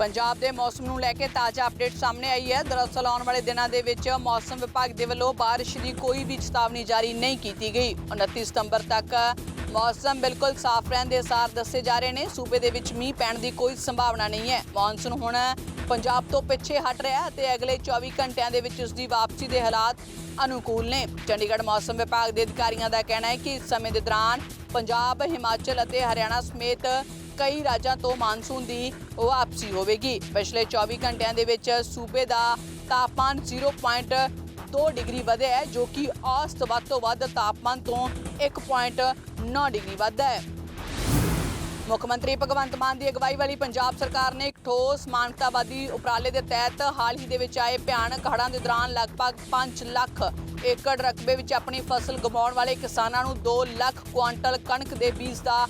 ਪੰਜਾਬ ਦੇ ਮੌਸਮ ਨੂੰ ਲੈ ਕੇ ਤਾਜ਼ਾ ਅਪਡੇਟ ਸਾਹਮਣੇ ਆਈ ਹੈ। ਦਰਅਸਲ, ਆਉਣ ਵਾਲੇ ਦਿਨਾਂ ਦੇ ਵਿੱਚ ਮੌਸਮ ਵਿਭਾਗ ਦੇ ਵੱਲੋਂ ਬਾਰਿਸ਼ ਦੀ ਕੋਈ ਵੀ ਚੇਤਾਵਨੀ ਜਾਰੀ ਨਹੀਂ ਕੀਤੀ ਗਈ। 29 ਸਤੰਬਰ ਤੱਕ ਮੌਸਮ ਬਿਲਕੁਲ ਸਾਫ਼ ਰਹਿਣ ਦੇ ਅਸਾਰ ਦੱਸੇ ਜਾ ਰਹੇ ਨੇ। ਸੂਬੇ ਦੇ ਵਿੱਚ ਮੀਂਹ ਪੈਣ ਦੀ ਕੋਈ ਸੰਭਾਵਨਾ ਨਹੀਂ ਹੈ। ਮੌਨਸੂਨ ਹੁਣ ਪੰਜਾਬ ਤੋਂ ਪਿੱਛੇ ਹਟ ਰਿਹਾ ਹੈ ਤੇ ਅਗਲੇ 24 ਘੰਟਿਆਂ ਦੇ ਵਿੱਚ ਉਸ ਦੀ ਵਾਪਸੀ ਦੇ ਹਾਲਾਤ ਅਨੁਕੂਲ ਨੇ। ਚੰਡੀਗੜ੍ਹ ਮੌਸਮ ਵਿਭਾਗ ਦੇ ਅਧਿਕਾਰੀਆਂ ਦਾ ਕਹਿਣਾ ਹੈ ਕਿ ਇਸ ਸਮੇਂ ਦੇ ਦੌਰਾਨ ਪੰਜਾਬ, ਹਿਮਾਚਲ ਅਤੇ ਹਰਿਆਣਾ ਸਮੇਤ ਕਈ ਰਾਜਾਂ ਤੋਂ ਮਾਨਸੂਨ ਦੀ ਵਾਪਸੀ ਹੋਵੇਗੀ। ਪਿਛਲੇ 24 ਘੰਟਿਆਂ ਦੇ ਵਿੱਚ ਸੂਬੇ ਦਾ ਤਾਪਮਾਨ 0.2 ਡਿਗਰੀ ਵਧਿਆ ਹੈ, ਜੋ ਕਿ ਔਸਤ ਵੱਧ ਤੋਂ ਵੱਧ ਤਾਪਮਾਨ ਤੋਂ 1.9 ਡਿਗਰੀ ਵੱਧ ਹੈ। ਮੁੱਖ ਮੰਤਰੀ ਭਗਵੰਤ ਮਾਨ ਦੀ ਅਗਵਾਈ ਵਾਲੀ ਪੰਜਾਬ ਸਰਕਾਰ ਨੇ ਇੱਕ ਠੋਸ ਮਾਨਵਤਾਵਾਦੀ ਉਪਰਾਲੇ ਦੇ ਤਹਿਤ ਹਾਲ ਹੀ ਦੇ ਵਿੱਚ ਆਏ ਭਿਆਨਕ ਹੜ੍ਹਾਂ ਦੇ ਦੌਰਾਨ ਲਗਭਗ 5 ਲੱਖ ਏਕੜ ਰਕਬੇ ਵਿੱਚ ਆਪਣੀ ਫਸਲ ਗਵਾਉਣ ਵਾਲੇ ਕਿਸਾਨਾਂ ਨੂੰ 2 ਲੱਖ ਕੁਆਂਟਲ ਕਣਕ ਦੇ ਬੀਜ ਦਾ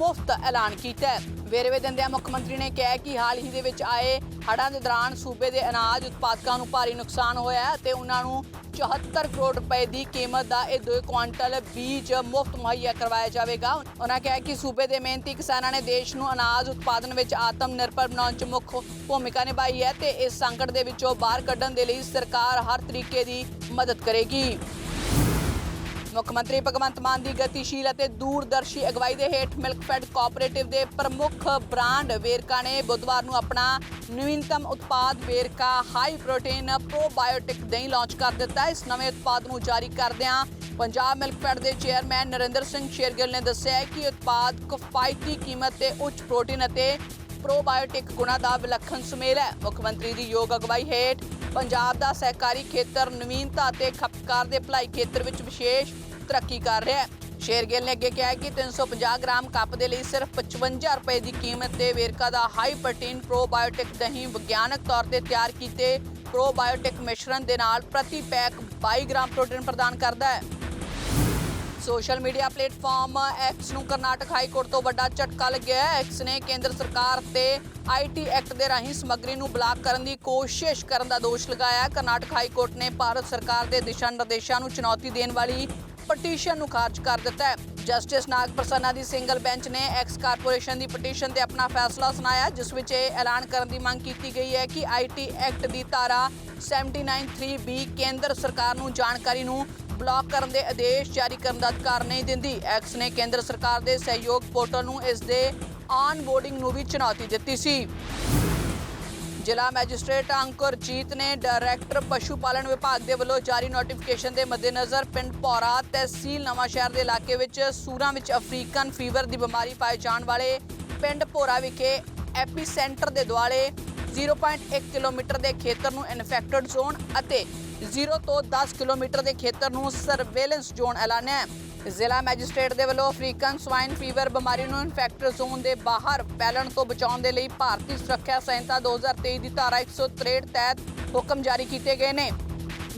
ਮੁਫਤ ਐਲਾਨ ਕੀਤਾ ਹੈ। ਵੇਰਵੇ ਦਿੰਦਿਆਂ ਮੁੱਖ ਮੰਤਰੀ ਨੇ ਕਿਹਾ ਕਿ ਹਾਲ ਹੀ ਦੇ ਵਿੱਚ ਆਏ ਹੜ੍ਹਾਂ ਦੇ ਦੌਰਾਨ ਸੂਬੇ ਦੇ ਅਨਾਜ ਉਤਪਾਦਕਾਂ ਨੂੰ ਭਾਰੀ ਨੁਕਸਾਨ ਹੋਇਆ ਹੈ ਅਤੇ ਉਹਨਾਂ ਨੂੰ 74 ਕਰੋੜ ਰੁਪਏ ਦੀ ਕੀਮਤ ਦਾ ਇਹ 2 ਕੁਆਂਟਲ ਬੀਜ ਮੁਫਤ ਮੁਹੱਈਆ ਕਰਵਾਇਆ ਜਾਵੇਗਾ। ਉਹਨਾਂ ਕਿਹਾ ਕਿ ਸੂਬੇ ਦੇ ਮਿਹਨਤੀ ਕਿਸਾਨਾਂ ਨੇ ਦੇਸ਼ ਨੂੰ ਅਨਾਜ ਉਤਪਾਦਨ ਵਿੱਚ ਆਤਮ ਨਿਰਭਰ ਬਣਾਉਣ 'ਚ ਮੁੱਖ ਭੂਮਿਕਾ ਨਿਭਾਈ ਹੈ ਤੇ ਇਸ ਸੰਕਟ ਦੇ ਵਿੱਚੋਂ ਬਾਹਰ ਕੱਢਣ ਦੇ ਲਈ ਸਰਕਾਰ ਹਰ ਤਰੀਕੇ ਦੀ ਮਦਦ ਕਰੇਗੀ। ਮੁੱਖ ਮੰਤਰੀ ਭਗਵੰਤ ਮਾਨ ਦੀ ਗਤੀਸ਼ੀਲ ਅਤੇ ਦੂਰਦਰਸ਼ੀ ਅਗਵਾਈ ਦੇ ਹੇਠ ਮਿਲਕਫੈਡ ਕੋਆਪਰੇਟਿਵ ਦੇ ਪ੍ਰਮੁੱਖ ਬ੍ਰਾਂਡ ਵੇਰਕਾ ਨੇ ਬੁੱਧਵਾਰ ਨੂੰ ਆਪਣਾ ਨਵੀਨਤਮ ਉਤਪਾਦ ਵੇਰਕਾ ਹਾਈ ਪ੍ਰੋਟੀਨ ਪ੍ਰੋਬਾਇਓਟਿਕ ਦਹੀਂ ਲਾਂਚ ਕਰ ਦਿੱਤਾ। ਇਸ ਨਵੇਂ ਉਤਪਾਦ ਨੂੰ ਜਾਰੀ ਕਰਦਿਆਂ ਪੰਜਾਬ ਮਿਲਕਫੈਡ ਦੇ ਚੇਅਰਮੈਨ ਨਰਿੰਦਰ ਸਿੰਘ ਸ਼ੇਰਗਿੱਲ ਨੇ ਦੱਸਿਆ ਕਿ ਉਤਪਾਦ ਕਿਫਾਇਤੀ ਕੀਮਤ ਤੇ ਉੱਚ ਪ੍ਰੋਟੀਨ ਅਤੇ ਪ੍ਰੋਬਾਇਓਟਿਕ ਗੁਣਾਂ ਦਾ ਵਿਲੱਖਣ ਸੁਮੇਲ ਹੈ। ਮੁੱਖ ਮੰਤਰੀ ਦੀ ਯੋਗ ਅਗਵਾਈ ਹੇਠ ਪੰਜਾਬ ਦਾ ਸਹਿਕਾਰੀ ਖੇਤਰ ਨਵੀਨਤਾ ਅਤੇ ਖਪਤਕਾਰ ਦੇ ਭਲਾਈ ਖੇਤਰ ਵਿੱਚ ਵਿਸ਼ੇਸ਼ ਤਰੱਕੀ ਕਰ ਰਿਹਾ ਹੈ। ਸ਼ੇਰਗਿੱਲ ਨੇ ਅੱਗੇ ਕਿਹਾ ਹੈ ਕਿ 350 ਗ੍ਰਾਮ ਕੱਪ ਦੇ ਲਈ ਸਿਰਫ 55 ਰੁਪਏ ਦੀ ਕੀਮਤ ਤੇ ਵੇਰਕਾ ਦਾ ਹਾਈ ਪ੍ਰੋਟੀਨ ਪ੍ਰੋਬਾਇਓਟਿਕ ਦਹੀਂ ਵਿਗਿਆਨਕ ਤੌਰ ਤੇ ਤਿਆਰ ਕੀਤੇ ਪ੍ਰੋਬਾਇਓਟਿਕ ਮਿਸ਼ਰਣ ਦੇ ਨਾਲ ਪ੍ਰਤੀ ਪੈਕ 22 ਗ੍ਰਾਮ ਪ੍ਰੋਟੀਨ ਪ੍ਰਦਾਨ ਕਰਦਾ ਹੈ। ਸੋਸ਼ਲ ਮੀਡੀਆ ਪਲੇਟਫਾਰਮ ਐਕਸ ਨੂੰ ਕਰਨਾਟਕ ਹਾਈ ਕੋਰਟ ਤੋਂ ਵੱਡਾ ਝਟਕਾ ਲੱਗਿਆ ਹੈ। ਐਕਸ ਨੇ ਕੇਂਦਰ ਸਰਕਾਰ ਤੇ ਆਈਟੀ ਐਕਟ ਦੇ ਰਾਹੀਂ ਸਮੱਗਰੀ ਨੂੰ ਬਲਾਕ ਕਰਨ ਦੀ ਕੋਸ਼ਿਸ਼ ਕਰਨ ਦਾ ਦੋਸ਼ ਲਗਾਇਆ। ਕਰਨਾਟਕ ਹਾਈ ਕੋਰਟ ਨੇ ਭਾਰਤ ਸਰਕਾਰ ਦੇ ਦਿਸ਼ਾ ਨਿਰਦੇਸ਼ਾਂ ਨੂੰ ਚੁਣੌਤੀ ਦੇਣ ਵਾਲੀ ਪਟੀਸ਼ਨ ਨੂੰ ਖਾਰਜ ਕਰ ਦਿੱਤਾ ਹੈ। ਜਸਟਿਸ ਨਾਗ ਪ੍ਰਸੰਨਾ ਦੀ ਸਿੰਗਲ ਬੈਂਚ ਨੇ ਐਕਸ ਕਾਰਪੋਰੇਸ਼ਨ ਦੀ ਪਟੀਸ਼ਨ ਤੇ ਆਪਣਾ ਫੈਸਲਾ ਸੁਣਾਇਆ, ਜਿਸ ਵਿੱਚ ਇਹ ਐਲਾਨ ਕਰਨ ਦੀ ਮੰਗ ਕੀਤੀ ਗਈ ਹੈ ਕਿ ਆਈਟੀ ਐਕਟ ਦੀ ਧਾਰਾ 793B ਕੇਂਦਰ ਸਰਕਾਰ ਨੂੰ ਜਾਣਕਾਰੀ ਨੂੰ ਬਲਾਕ ਕਰਨ ਦੇ ਆਦੇਸ਼ ਜਾਰੀ ਕਰਨ ਦਾ ਅਧਿਕਾਰ ਨਹੀਂ ਦਿੰਦੀ। ਐਕਸ ਨੇ ਕੇਂਦਰ ਸਰਕਾਰ ਦੇ ਸਹਿਯੋਗ ਪੋਰਟਲ ਨੂੰ ਇਸ ਦੇ ਆਨਬੋਰਡਿੰਗ ਨੂੰ ਵੀ ਚੁਣੌਤੀ ਦਿੱਤੀ ਸੀ। ਜ਼ਿਲ੍ਹਾ ਮੈਜਿਸਟ੍ਰੇਟ ਅੰਕੁਰਜੀਤ ਨੇ ਡਾਇਰੈਕਟਰ ਪਸ਼ੂ ਪਾਲਣ ਵਿਭਾਗ ਦੇ ਵੱਲੋਂ ਜਾਰੀ ਨੋਟੀਫਿਕੇਸ਼ਨ ਦੇ ਮੱਦੇਨਜ਼ਰ ਪਿੰਡ ਪੌਰਾ ਤਹਿਸੀਲ ਨਵਾਂਸ਼ਹਿਰ ਦੇ ਇਲਾਕੇ ਵਿੱਚ ਸੂਰਾਂ ਵਿੱਚ ਅਫਰੀਕਨ ਫੀਵਰ ਦੀ ਬਿਮਾਰੀ ਪਾਏ ਜਾਣ ਵਾਲੇ ਪਿੰਡ ਪੌਰਾ ਵਿਖੇ ਐਪੀਸੈਂਟਰ ਦੇ ਦੁਆਲੇ 0.1 ਕਿਲੋਮੀਟਰ ਦੇ ਖੇਤਰ ਨੂੰ ਇਨਫੈਕਟਡ ਜ਼ੋਨ ਅਤੇ 0 ਤੋਂ 10 ਕਿਲੋਮੀਟਰ ਦੇ ਖੇਤਰ ਨੂੰ ਸਰਵੇਲੈਂਸ ਜ਼ੋਨ ਐਲਾਨਿਆ ਹੈ। ਜ਼ਿਲ੍ਹਾ ਮੈਜਿਸਟ੍ਰੇਟ ਦੇ ਵੱਲੋਂ ਅਫਰੀਕਨ ਸਵਾਈਨ ਫੀਵਰ ਬਿਮਾਰੀ ਨੂੰ ਇਨਫੈਕਟਡ ਜ਼ੋਨ ਦੇ ਬਾਹਰ ਫੈਲਣ ਤੋਂ ਬਚਾਉਣ ਦੇ ਲਈ ਭਾਰਤੀ ਸੁਰੱਖਿਆ ਸੰਹਿਤਾ 2023 ਦੀ ਧਾਰਾ 163 ਤਹਿਤ ਹੁਕਮ ਜਾਰੀ ਕੀਤੇ ਗਏ ਨੇ।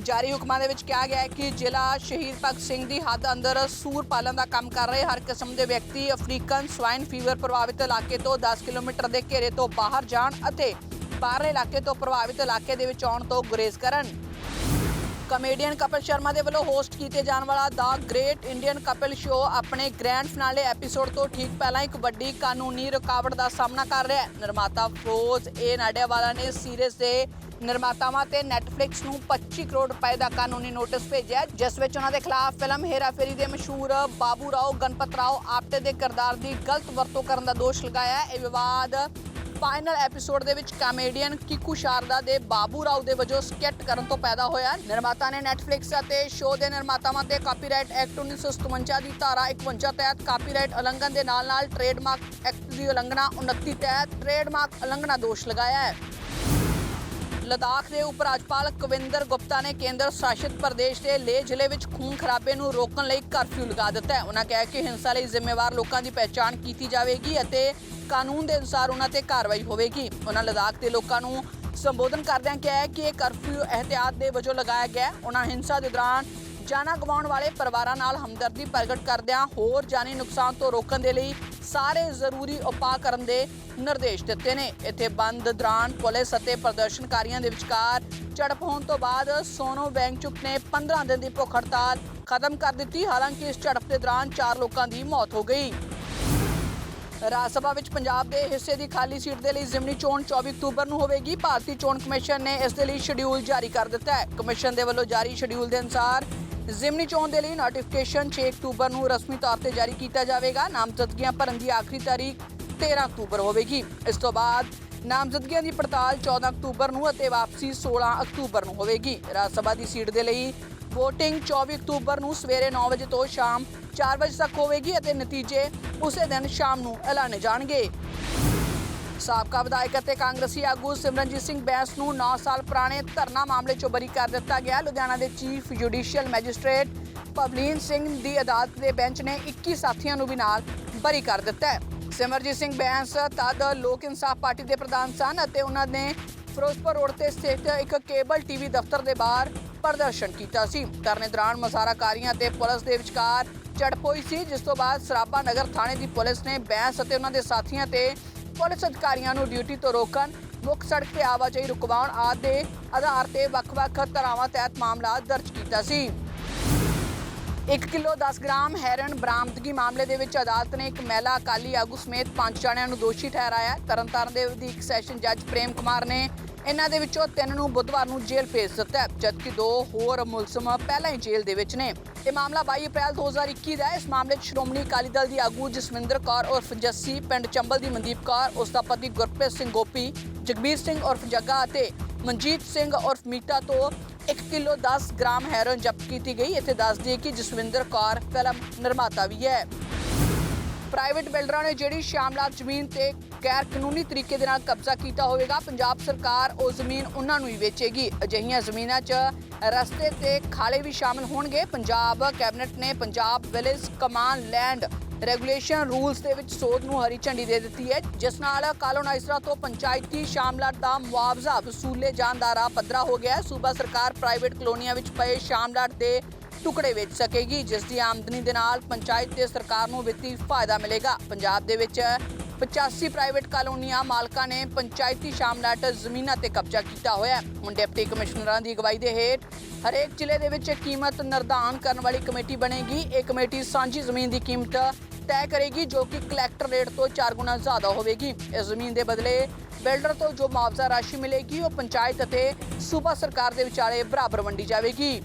ਜਾਰੀ ਹੁਕਮਾਂ ਦੇ ਵਿੱਚ ਕਿਹਾ ਗਿਆ ਹੈ ਕਿ ਜ਼ਿਲ੍ਹਾ ਸ਼ਹੀਦ ਭਗਤ ਸਿੰਘ ਦੀ ਹੱਦ ਅੰਦਰ ਸੂਰ ਪਾਲਣ ਦਾ ਕੰਮ ਕਰ ਰਹੇ ਹਰ ਕਿਸਮ ਦੇ ਵਿਅਕਤੀ ਅਫਰੀਕਨ ਸਵਾਈਨ ਫੀਵਰ ਪ੍ਰਭਾਵਿਤ ਇਲਾਕੇ ਤੋਂ 10 ਕਿਲੋਮੀਟਰ ਦੇ ਘੇਰੇ ਤੋਂ ਬਾਹਰ ਜਾਣ ਅਤੇ ਬਾਹਰਲੇ ਇਲਾਕੇ ਤੋਂ ਪ੍ਰਭਾਵਿਤ ਇਲਾਕੇ ਦੇ ਵਿੱਚ ਆਉਣ ਤੋਂ ਗੁਰੇਜ਼ ਕਰਨ। ਕਮੇਡੀਅਨ ਕਪਿਲ ਸ਼ਰਮਾ ਦੇ ਵੱਲੋਂ ਹੋਸਟ ਕੀਤੇ ਜਾਣ ਵਾਲਾ the great Indian Kapil show ਆਪਣੇ ਗ੍ਰੈਂਡ ਫਿਨਾਲੇ ਐਪੀਸੋਡ ਤੋਂ ਠੀਕ ਪਹਿਲਾਂ ਇੱਕ ਵੱਡੀ ਕਾਨੂੰਨੀ ਰੁਕਾਵਟ ਦਾ ਸਾਹਮਣਾ ਕਰ ਰਿਹਾ ਹੈ। ਨਿਰਮਾਤਾ ਫਰੋਜ਼ ਏ ਨਾਡਿਆਵਾਲਾ ਨੇ ਸੀਰੀਜ਼ ਦੇ ਨਿਰਮਾਤਾਵਾਂ ਤੇ ਨੈਟਫਲਿਕਸ ਨੂੰ 25 ਕਰੋੜ ਰੁਪਏ ਦਾ ਕਾਨੂੰਨੀ ਨੋਟਿਸ ਭੇਜਿਆ ਜਿਸ ਵਿੱਚ ਉਹਨਾਂ ਦੇ ਖਿਲਾਫ ਫਿਲਮ ਹੇਰਾਫੇਰੀ ਦੇ ਮਸ਼ਹੂਰ ਬਾਬੂ ਰਾਓ, ਗਣਪਤ ਰਾਓ, ਆਪਟੇ ਦੇ ਕਿਰਦਾਰ ਦੀ ਗਲਤ ਵਰਤੋਂ ਕਰਨ ਦਾ ਦੋਸ਼ ਲਗਾਇਆ ਇਹ ਵਿਵਾਦ ਫਾਈਨਲ ਐਪੀਸੋਡ ਦੇ ਵਿੱਚ ਕਾਮੇਡੀਅਨ ਕਿਕੂ ਸ਼ਾਰਦਾ ਦੇ ਬਾਬੂ ਰਾਓ ਦੇ ਵਜੋਂ ਸਕੈਟ ਕਰਨ ਤੋਂ ਪੈਦਾ ਹੋਇਆ। ਨਿਰਮਾਤਾ ਨੇ ਨੈਟਫਲਿਕਸ ਅਤੇ ਸ਼ੋਅ ਦੇ ਨਿਰਮਾਤਾਵਾਂ ਤੇ ਕਾਪੀਰਾਈਟ ਐਕਟ 1957 ਦੀ ਧਾਰਾ 51 ਤਹਿਤ ਕਾਪੀਰਾਈਟ ਉਲੰਘਣ ਦੇ ਨਾਲ-ਨਾਲ ਟ੍ਰੇਡਮਾਰਕ ਐਕਟ ਦੀ ਉਲੰਘਣਾ 29 ਤਹਿਤ ਟ੍ਰੇਡਮਾਰਕ ਉਲੰਘਣਾ ਦੋਸ਼ ਲਗਾਇਆ ਹੈ। ਲਦਾਖ ਦੇ ਉਪ ਰਾਜਪਾਲ ਕਵਿੰਦਰ ਗੁਪਤਾ ਨੇ ਕੇਂਦਰ ਸ਼ਾਸਿਤ ਪ੍ਰਦੇਸ਼ ਦੇ ਲੇਹ ਜ਼ਿਲ੍ਹੇ ਵਿੱਚ ਖੂਨ ਖਰਾਬੇ ਨੂੰ ਰੋਕਣ ਲਈ ਕਰਫਿਊ ਲਗਾ ਦਿੱਤਾ ਹੈ। ਉਹਨਾਂ ਕਿਹਾ ਕਿ ਹਿੰਸਾ ਲਈ ਜ਼ਿੰਮੇਵਾਰ ਲੋਕਾਂ ਦੀ ਪਹਿਚਾਣ ਕੀਤੀ ਜਾਵੇਗੀ ਅਤੇ ਕਾਨੂੰਨ ਦੇ ਅਨੁਸਾਰ ਉਹਨਾਂ ਤੇ ਕਾਰਵਾਈ ਹੋਵੇਗੀ। ਉਹਨਾਂ ਲਦਾਖ ਦੇ ਲੋਕਾਂ ਨੂੰ ਸੰਬੋਧਨ ਕਰਦਿਆਂ ਕਿਹਾ ਕਿ ਇਹ ਕਰਫਿਊ ਇਹਤਿਆਤ ਦੇ ਵਜੋਂ ਲਗਾਇਆ ਗਿਆ ਉਹਨਾਂ ਹਿੰਸਾ ਦੇ ਦੌਰਾਨ ਜਾਨਾਂ ਗਵਾਉਣ ਵਾਲੇ ਪਰਿਵਾਰਾਂ ਨਾਲ ਹਮਦਰਦੀ ਪ੍ਰਗਟ ਕਰਦਿਆਂ ਹੋਰ ਜਾਨੀ ਨੁਕਸਾਨ ਤੋਂ ਰੋਕਣ ਦੇ ਲਈ ਸਾਰੇ ਜ਼ਰੂਰੀ ਉਪਾਅ ਕਰਨ ਦੇ ਨਿਰਦੇਸ਼ ਦਿੱਤੇ ਨੇ। ਇੱਥੇ ਬੰਦ ਦੌਰਾਨ ਪੁਲਿਸ ਅਤੇ ਪ੍ਰਦਰਸ਼ਨਕਾਰੀਆਂ ਦੇ ਵਿਚਕਾਰ ਝੜਪ ਹੋਣ ਤੋਂ ਬਾਅਦ ਸੋਨੋ ਵੈਂਗਚੁਕ ਨੇ 15 ਦਿਨ ਦੀ ਭੁੱਖ ਹੜਤਾਲ ਖਤਮ ਕਰ ਦਿੱਤੀ। ਹਾਲਾਂਕਿ ਇਸ ਝੜਪ ਦੇ ਦੌਰਾਨ 4 ਲੋਕਾਂ ਦੀ ਮੌਤ ਹੋ ਗਈ। ਰਾਜ ਸਭਾ ਵਿੱਚ ਪੰਜਾਬ ਦੇ ਹਿੱਸੇ ਦੀ ਖਾਲੀ ਸੀਟ ਦੇ ਲਈ ਜ਼ਿਮਨੀ ਚੋਣ 24 ਅਕਤੂਬਰ ਨੂੰ ਹੋਵੇਗੀ। ਭਾਰਤੀ ਚੋਣ ਕਮਿਸ਼ਨ ਨੇ ਇਸ ਦੇ ਲਈ ਸ਼ਡਿਊਲ ਜਾਰੀ ਕਰ ਦਿੱਤਾ ਹੈ। ਕਮਿਸ਼ਨ ਦੇ ਵੱਲੋਂ ਜਾਰੀ ਸ਼ਡਿਊਲ ਦੇ ਅਨੁਸਾਰ ਜ਼ਿਮਨੀ ਚੋਣ ਦੇ ਲਈ ਨੋਟੀਫਿਕੇਸ਼ਨ 6 ਅਕਤੂਬਰ ਨੂੰ ਰਸਮੀ ਤੌਰ ਤੇ ਜਾਰੀ ਕੀਤਾ ਜਾਵੇਗਾ। ਨਾਮਜ਼ਦਗੀਆਂ ਭਰਨ ਦੀ ਆਖਰੀ ਤਾਰੀਖ 13 ਅਕਤੂਬਰ ਹੋਵੇਗੀ। ਇਸ ਤੋਂ ਬਾਅਦ ਨਾਮਜ਼ਦਗੀਆਂ ਦੀ ਪੜਤਾਲ 14 ਅਕਤੂਬਰ ਨੂੰ ਅਤੇ ਵਾਪਸੀ 16 ਅਕਤੂਬਰ ਨੂੰ ਹੋਵੇਗੀ। ਰਾਜ ਸਭਾ ਦੀ ਸੀਟ ਦੇ ਲਈ VOTING 24 ਅਕਤੂਬਰ ਨੂੰ ਸਵੇਰੇ 9 ਵਜੇ ਤੋਂ ਸ਼ਾਮ 4 ਵਜੇ ਤੱਕ ਹੋਵੇਗੀ ਅਤੇ ਨਤੀਜੇ ਉਸੇ ਦਿਨ ਸ਼ਾਮ ਨੂੰ ਐਲਾਨੇ ਜਾਣਗੇ। ਸਾਬਕਾ ਵਿਧਾਇਕ ਅਤੇ ਕਾਂਗਰਸੀ ਆਗੂ ਸਿਮਰਨਜੀਤ ਸਿੰਘ ਬੈਂਸ ਨੂੰ 9 ਸਾਲ ਪੁਰਾਣੇ ਧਰਨਾ ਮਾਮਲੇ 'ਚੋਂ ਬਰੀ ਕਰ ਦਿੱਤਾ ਗਿਆ। ਲੁਧਿਆਣਾ ਦੇ chief judicial magistrate Pavleen Singh ਦੀ ਅਦਾਲਤ ਦੇ ਬੈਂਚ ਨੇ 21 ਸਾਥੀਆਂ ਨੂੰ ਵੀ ਨਾਲ ਬਰੀ ਕਰ ਦਿੱਤਾ ਹੈ। ਸਿਮਰਜੀਤ ਸਿੰਘ ਬੈਂਸ ਤਦ ਲੋਕ ਇਨਸਾਫ ਪਾਰਟੀ ਦੇ ਪ੍ਰਧਾਨ ਸਨ ਅਤੇ ਉਹਨਾਂ ਨੇ ਫਿਰੋਜ਼ਪੁਰ ਰੋਡ ਤੇ ਸਥਿਤ ਇੱਕ ਕੇਬਲ ਟੀਵੀ ਦਫ਼ਤਰ ਦੇ ਬਾਹਰ ਪ੍ਰਦਰਸ਼ਨ ਕੀਤਾ ਸੀ। ਧਰਨੇ ਦੌਰਾਨ ਮਜ਼ਾਰਾਕਾਰੀਆਂ ਤੇ ਪੁਲਿਸ ਦੇ ਵਿਚਕਾਰ ਝੜਪ ਹੋਈ ਸੀ, ਜਿਸ ਤੋਂ ਬਾਅਦ ਸਰਾਭਾ ਨਗਰ ਥਾਣੇ ਦੀ ਪੁਲਿਸ ਨੇ ਬੈਂਸ ਅਤੇ ਉਹਨਾਂ ਦੇ ਸਾਥੀਆਂ ਤੇ ਪੁਲਿਸ ਅਧਿਕਾਰੀਆਂ ਨੂੰ ਡਿਊਟੀ ਤੋਂ ਰੋਕਣ, ਮੁੱਖ ਸੜਕ ਤੇ ਆਵਾਜਾਈ ਰੁਕਵਾਉਣ ਆਦਿ ਦੇ ਆਧਾਰ ਤੇ ਵੱਖ-ਵੱਖ ਧਾਰਾਵਾਂ ਤਹਿਤ ਮਾਮਲਾ ਦਰਜ ਕੀਤਾ ਸੀ। 1 ਕਿਲੋ 10 ਗ੍ਰਾਮ ਹੈਰਨ ਬਰਾਮਦਗੀ ਮਾਮਲੇ ਦੇ ਵਿੱਚ ਅਦਾਲਤ ਨੇ ਇੱਕ ਮਹਿਲਾ ਅਕਾਲੀ ਆਗੂ ਸਮੇਤ ਪੰਜ ਜਣਿਆਂ ਨੂੰ ਦੋਸ਼ੀ ਠਹਿਰਾਇਆ। ਤਰਨਤਾਰਨ ਦੇ ਵਧੀਕ ਸੈਸ਼ਨ ਜੱਜ ਪ੍ਰੇਮ ਕੁਮਾਰ ਨੇ ਇਹਨਾਂ ਦੇ ਵਿੱਚੋਂ ਤਿੰਨ ਨੂੰ ਬੁੱਧਵਾਰ ਨੂੰ ਜੇਲ੍ਹ ਭੇਜ ਦਿੱਤਾ ਜਦਕਿ ਦੋ ਹੋਰ ਮੁਲਜ਼ਮ ਪਹਿਲਾਂ ਹੀ ਜੇਲ੍ਹ ਦੇ ਵਿੱਚ ਨੇ। ਇਹ ਮਾਮਲਾ 22 ਅਪ੍ਰੈਲ 2021 ਦਾ ਹੈ। ਇਸ ਮਾਮਲੇ 'ਚ ਸ਼੍ਰੋਮਣੀ ਅਕਾਲੀ ਦਲ ਦੀ ਆਗੂ ਜਸਵਿੰਦਰ ਕੌਰ ਉਰਫ ਜੱਸੀ, ਪਿੰਡ ਚੰਬਲ ਦੀ ਮਨਦੀਪ ਕੌਰ, ਉਸ ਦਾ ਪਤੀ ਗੁਰਪ੍ਰੀਤ ਸਿੰਘ ਗੋਪੀ, ਜਗਬੀਰ ਸਿੰਘ ਉਰਫ ਜੱਗਾ ਅਤੇ ਮਨਜੀਤ ਸਿੰਘ ਉਰਫ ਮੀਟਾ ਤੋਂ 1 ਕਿਲੋ 10 ਗ੍ਰਾਮ ਹੈਰੋਇਨ ਜ਼ਬਤ ਕੀਤੀ ਗਈ। ਇੱਥੇ ਦੱਸਦੀ ਦਈਏ ਕਿ ਜਸਵਿੰਦਰ ਕੌਰ ਫਿਲਮ ਨਿਰਮਾਤਾ ਵੀ ਹੈ। ਪ੍ਰਾਈਵੇਟ ਬਿਲਡਰਾਂ ਨੇ ਜਿਹੜੀ ਸ਼ਾਮਲਾਤ ਜ਼ਮੀਨ ਤੇ ਗੈਰ ਕਾਨੂੰਨੀ ਤਰੀਕੇ ਦੇ ਨਾਲ ਕਬਜ਼ਾ ਕੀਤਾ ਹੋਵੇਗਾ। ਪੰਜਾਬ ਸਰਕਾਰ ਉਹ ਜ਼ਮੀਨ ਉਹਨਾਂ ਨੂੰ ਹੀ ਵੇਚੇਗੀ। ਅਜਿਹੀਆਂ ਜ਼ਮੀਨਾਂ 'ਚ ਰਸਤੇ ਤੇ ਖਾਲੇ ਵੀ ਸ਼ਾਮਲ ਹੋਣਗੇ। ਪੰਜਾਬ ਕੈਬਨਿਟ ਨੇ Punjab village common land regulation rules ਦੇ ਵਿੱਚ ਸੋਧ ਨੂੰ ਹਰੀ ਝੰਡੀ ਦੇ ਦਿੱਤੀ ਹੈ, ਜਿਸ ਨਾਲ ਕਾਲੋਨਾਈਜ਼ਰਾਂ ਤੋਂ ਪੰਚਾਇਤੀ ਸ਼ਾਮਲਾਤ ਦਾ ਮੁਆਵਜ਼ਾ ਵਸੂਲੇ ਜਾਣ ਦਾ ਰਾਹ ਪੱਧਰਾ ਹੋ ਗਿਆ ਹੈ। ਸੂਬਾ ਸਰਕਾਰ ਪ੍ਰਾਈਵੇਟ ਕਲੋਨੀਆਂ ਵਿੱਚ ਪਏ ਸ਼ਾਮਲਾਟ ਦੇ ਟੁਕੜੇ ਵੇਚ ਸਕੇਗੀ, ਜਿਸ ਦੀ ਆਮਦਨੀ ਦੇ ਨਾਲ ਪੰਚਾਇਤ ਤੇ ਸਰਕਾਰ ਨੂੰ ਵਿੱਤੀ ਫਾਇਦਾ ਮਿਲੇਗਾ। ਪੰਜਾਬ ਦੇ ਵਿੱਚ 85 ਪ੍ਰਾਈਵੇਟ ਕਾਲੋਨੀਆਂ ਮਾਲਕਾਂ ਨੇ ਪੰਚਾਇਤੀ ਸ਼ਾਮਲਾਟ ਜ਼ਮੀਨਾਂ ਤੇ ਕਬਜ਼ਾ ਕੀਤਾ ਹੋਇਆ ਹੈ। ਹੁਣ ਡਿਪਟੀ ਕਮਿਸ਼ਨਰਾਂ ਦੀ ਅਗਵਾਈ ਦੇ ਹੇਠ ਹਰੇਕ ਜ਼ਿਲ੍ਹੇ ਦੇ ਵਿੱਚ ਕੀਮਤ ਨਿਰਧਾਰਨ ਕਰਨ ਵਾਲੀ ਕਮੇਟੀ ਬਣੇਗੀ। ਇਹ ਕਮੇਟੀ ਸਾਂਝੀ ਜ਼ਮੀਨ ਦੀ ਕੀਮਤ ਤੈਅ ਕਰੇਗੀ, ਜੋ ਕਿ ਕਲੈਕਟਰ ਰੇਟ ਤੋਂ 4 ਗੁਣਾ ਜ਼ਿਆਦਾ ਹੋਵੇਗੀ। ਇਸ ਜ਼ਮੀਨ ਦੇ ਬਦਲੇ ਬਿਲਡਰ ਤੋਂ ਜੋ ਮੁਆਵਜ਼ਾ ਰਾਸ਼ੀ ਮਿਲੇਗੀ, ਉਹ ਪੰਚਾਇਤ ਅਤੇ ਸੂਬਾ ਸਰਕਾਰ ਦੇ ਵਿਚਾਲੇ ਬਰਾਬਰ ਵੰਡੀ ਜਾਵੇਗੀ।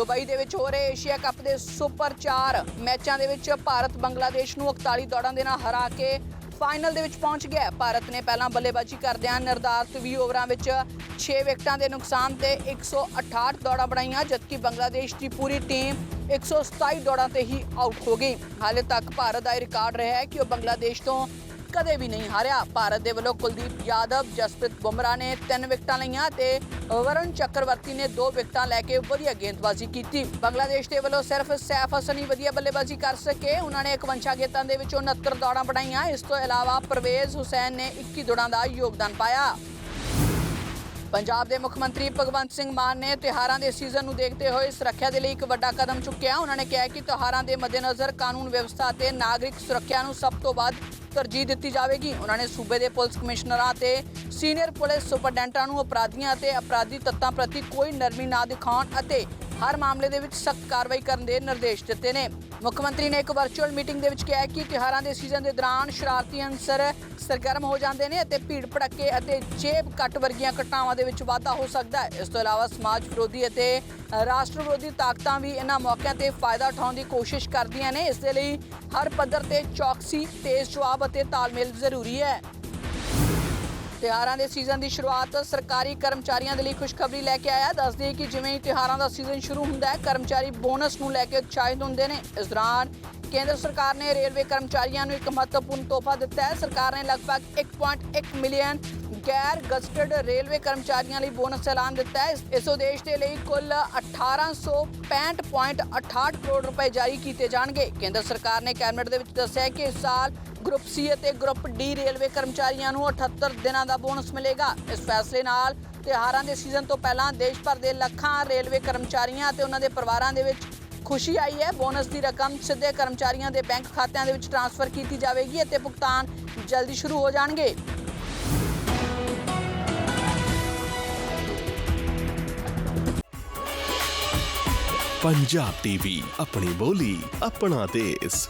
ਦੁਬਈ ਦੇ ਵਿੱਚ ਹੋ ਰਹੇ ਏਸ਼ੀਆ ਕੱਪ ਦੇ ਸੁਪਰ 4 ਮੈਚਾਂ ਦੇ ਵਿੱਚ ਭਾਰਤ ਬੰਗਲਾਦੇਸ਼ ਨੂੰ 41 ਦੌੜਾਂ ਦੇ ਨਾਲ ਹਰਾ ਕੇ ਫਾਈਨਲ ਦੇ ਵਿੱਚ ਪਹੁੰਚ ਗਿਆ ਭਾਰਤ ਨੇ ਪਹਿਲਾਂ ਬੱਲੇਬਾਜ਼ੀ ਕਰਦਿਆਂ ਨਿਰਧਾਰਤ 20 ਓਵਰਾਂ ਵਿੱਚ 6 ਵਿਕਟਾਂ ਦੇ ਨੁਕਸਾਨ ਤੇ 168 ਦੌੜਾਂ ਬਣਾਈਆਂ, ਜਦਕਿ ਬੰਗਲਾਦੇਸ਼ ਦੀ ਪੂਰੀ ਟੀਮ 127 ਦੌੜਾਂ ਤੇ ਹੀ ਆਊਟ ਹੋ ਗਈ। ਹਾਲੇ ਤੱਕ ਭਾਰਤ ਦਾ ਇਹ ਰਿਕਾਰਡ ਰਿਹਾ ਹੈ ਕਿ ਉਹ ਬੰਗਲਾਦੇਸ਼ ਤੋਂ ਕਦੇ ਵੀ ਨਹੀਂ ਹਾਰਿਆ। ਭਾਰਤ ਦੇ ਵੱਲੋਂ ਕੁਲਦੀਪ ਯਾਦਵ, ਜਸਪ੍ਰੀਤ ਬੁਮਰਾਹ ਨੇ ਤਿੰਨ ਵਿਕਟਾਂ ਲਈਆਂ ਤੇ ਵਰੁਣ ਚੱਕਰਵਰਤੀ ਨੇ ਦੋ ਵਿਕਟਾਂ ਲੈ ਕੇ ਵਧੀਆ ਗੇਂਦਬਾਜ਼ੀ ਕੀਤੀ। ਬੰਗਲਾਦੇਸ਼ ਦੇ ਵੱਲੋਂ ਸਿਰਫ ਸੈਫ ਹਸਨ ਹੀ ਵਧੀਆ ਬੱਲੇਬਾਜ਼ੀ ਕਰ ਸਕੇ। ਉਹਨਾਂ ਨੇ 51 ਗੇਂਦਾਂ ਦੇ ਵਿੱਚੋਂ 69 ਦੌੜਾਂ ਬਣਾਈਆਂ। ਇਸ ਤੋਂ ਇਲਾਵਾ ਪਰਵੇਜ਼ ਹੁਸੈਨ ਨੇ 21 ਦੌੜਾਂ ਦਾ ਯੋਗਦਾਨ ਪਾਇਆ। ਪੰਜਾਬ ਦੇ ਮੁੱਖ ਮੰਤਰੀ ਭਗਵੰਤ ਸਿੰਘ ਮਾਨ ਨੇ ਤਿਉਹਾਰਾਂ ਦੇ ਸੀਜ਼ਨ ਨੂੰ ਦੇਖਦੇ ਹੋਏ ਸੁਰੱਖਿਆ ਦੇ ਲਈ ਇੱਕ ਵੱਡਾ ਕਦਮ ਚੁੱਕਿਆ। ਉਹਨਾਂ ਨੇ ਕਿਹਾ ਕਿ ਤਿਉਹਾਰਾਂ ਦੇ ਮੱਦੇਨਜ਼ਰ ਕਾਨੂੰਨ ਵਿਵਸਥਾ ਤੇ ਨਾਗਰਿਕ ਸੁਰੱਖਿਆ ਨੂੰ ਸਭ ਤੋਂ ਵੱਧ ਤਰਜੀਹ ਦਿੱਤੀ ਜਾਵੇਗੀ। ਉਹਨਾਂ ਨੇ ਸੂਬੇ ਦੇ ਪੁਲਿਸ ਕਮਿਸ਼ਨਰਾਂ ਤੇ ਸੀਨੀਅਰ ਪੁਲਿਸ ਸੁਪਰਡੈਂਟਾਂ ਨੂੰ ਅਪਰਾਧੀਆਂ ਅਤੇ ਅਪਰਾਧੀ ਤੱਤਾਂ ਪ੍ਰਤੀ ਕੋਈ ਨਰਮੀ ਨਾ ਦਿਖਾਉਣ ਅਤੇ ਹਰ ਮਾਮਲੇ ਦੇ ਵਿੱਚ ਸਖਤ ਕਾਰਵਾਈ ਕਰਨ ਦੇ ਨਿਰਦੇਸ਼ ਦਿੱਤੇ ਨੇ। ਮੁੱਖ ਮੰਤਰੀ ਨੇ ਇੱਕ ਵਰਚੁਅਲ ਮੀਟਿੰਗ ਦੇ ਵਿੱਚ ਕਿਹਾ ਕਿ ਤਿਉਹਾਰਾਂ ਦੇ ਸੀਜ਼ਨ ਦੇ ਦੌਰਾਨ ਸ਼ਰਾਰਤੀ ਅਨਸਰ ਸਰਗਰਮ ਹੋ ਜਾਂਦੇ ਨੇ ਅਤੇ ਭੀੜ ਭੜੱਕੇ ਅਤੇ ਜੇਬ ਕੱਟ ਵਰਗੀਆਂ ਘਟਨਾਵਾਂ ਦੇ ਵਿੱਚ ਵਾਧਾ ਹੋ ਸਕਦਾ ਹੈ। ਇਸ ਤੋਂ ਇਲਾਵਾ ਸਮਾਜ ਵਿਰੋਧੀ ਅਤੇ ਰਾਸ਼ਟਰ ਵਿਰੋਧੀ ਤਾਕਤਾਂ ਵੀ ਇਹਨਾਂ ਮੌਕਿਆਂ ਤੇ ਫਾਇਦਾ ਉਠਾਉਣ ਦੀ ਕੋਸ਼ਿਸ਼ ਕਰਦੀਆਂ ਨੇ। ਇਸ ਦੇ ਲਈ ਹਰ ਪੱਧਰ ਤੇ ਚੌਕਸੀ, ਤੇਜ਼ ਜਵਾਬ ਅਤੇ ਤਾਲਮੇਲ ਜ਼ਰੂਰੀ ਹੈ। ਤਿਉਹਾਰਾਂ ਦੇ ਸੀਜ਼ਨ ਦੀ ਸ਼ੁਰੂਆਤ ਸਰਕਾਰੀ ਕਰਮਚਾਰੀਆਂ ਦੇ ਲਈ ਖੁਸ਼ਖਬਰੀ ਲੈ ਕੇ ਆਇਆ। ਦੱਸਦੇ ਹਾਂ ਕਿ ਜਿਵੇਂ ਹੀ ਤਿਉਹਾਰਾਂ ਦਾ ਸੀਜ਼ਨ ਸ਼ੁਰੂ ਹੁੰਦਾ ਹੈ, ਕਰਮਚਾਰੀ ਬੋਨਸ ਨੂੰ ਲੈ ਕੇ ਉਤਸ਼ਾਹਿਤ ਹੁੰਦੇ ਨੇ। ਇਸ ਦੌਰਾਨ ਕੇਂਦਰ ਸਰਕਾਰ ਨੇ ਰੇਲਵੇ ਕਰਮਚਾਰੀਆਂ ਨੂੰ ਇੱਕ ਮਹੱਤਵਪੂਰਨ ਤੋਹਫਾ ਦਿੱਤਾ ਹੈ। ਸਰਕਾਰ ਨੇ ਲਗਭਗ 1.1 ਮਿਲੀਅਨ ਗੈਰ ਗਜ਼ਟਡ ਰੇਲਵੇ ਕਰਮਚਾਰੀਆਂ ਲਈ ਬੋਨਸ ਐਲਾਨ ਦਿੱਤਾ ਹੈ। ਇਸ- ਉਦੇਸ਼ ਦੇ ਲਈ ਕੁੱਲ 1865.68 ਕਰੋੜ ਰੁਪਏ ਜਾਰੀ ਕੀਤੇ ਜਾਣਗੇ। ਕੇਂਦਰ ਸਰਕਾਰ ਨੇ ਕੈਬਨਿਟ ਦੇ ਵਿੱਚ ਦੱਸਿਆ ਕਿ ਇਸ ਸਾਲ ਗਰੁੱਪ ਸੀ ਅਤੇ ਗਰੁੱਪ ਡੀ ਰੇਲਵੇ ਕਰਮਚਾਰੀਆਂ ਨੂੰ 78 ਦਿਨਾਂ ਦਾ ਬੋਨਸ ਮਿਲੇਗਾ। ਇਸ ਫੈਸਲੇ ਨਾਲ ਤਿਉਹਾਰਾਂ ਦੇ ਸੀਜ਼ਨ ਤੋਂ ਪਹਿਲਾਂ ਦੇਸ਼ ਭਰ ਦੇ ਲੱਖਾਂ ਰੇਲਵੇ ਕਰਮਚਾਰੀਆਂ ਅਤੇ ਉਹਨਾਂ ਦੇ ਪਰਿਵਾਰਾਂ ਦੇ ਵਿੱਚ ਖੁਸ਼ੀ ਆਈ ਹੈ। ਬੋਨਸ ਦੀ ਰਕਮ ਸਿੱਧੇ ਕਰਮਚਾਰੀਆਂ ਦੇ ਬੈਂਕ ਖਾਤਿਆਂ ਦੇ ਵਿੱਚ ਟ੍ਰਾਂਸਫਰ ਕੀਤੀ ਜਾਵੇਗੀ ਅਤੇ ਭੁਗਤਾਨ ਜਲਦੀ ਸ਼ੁਰੂ ਹੋ ਜਾਣਗੇ। ਪੰਜਾਬ ਟੀਵੀ ਆਪਣੀ ਬੋਲੀ, ਆਪਣਾ ਦੇਸ਼।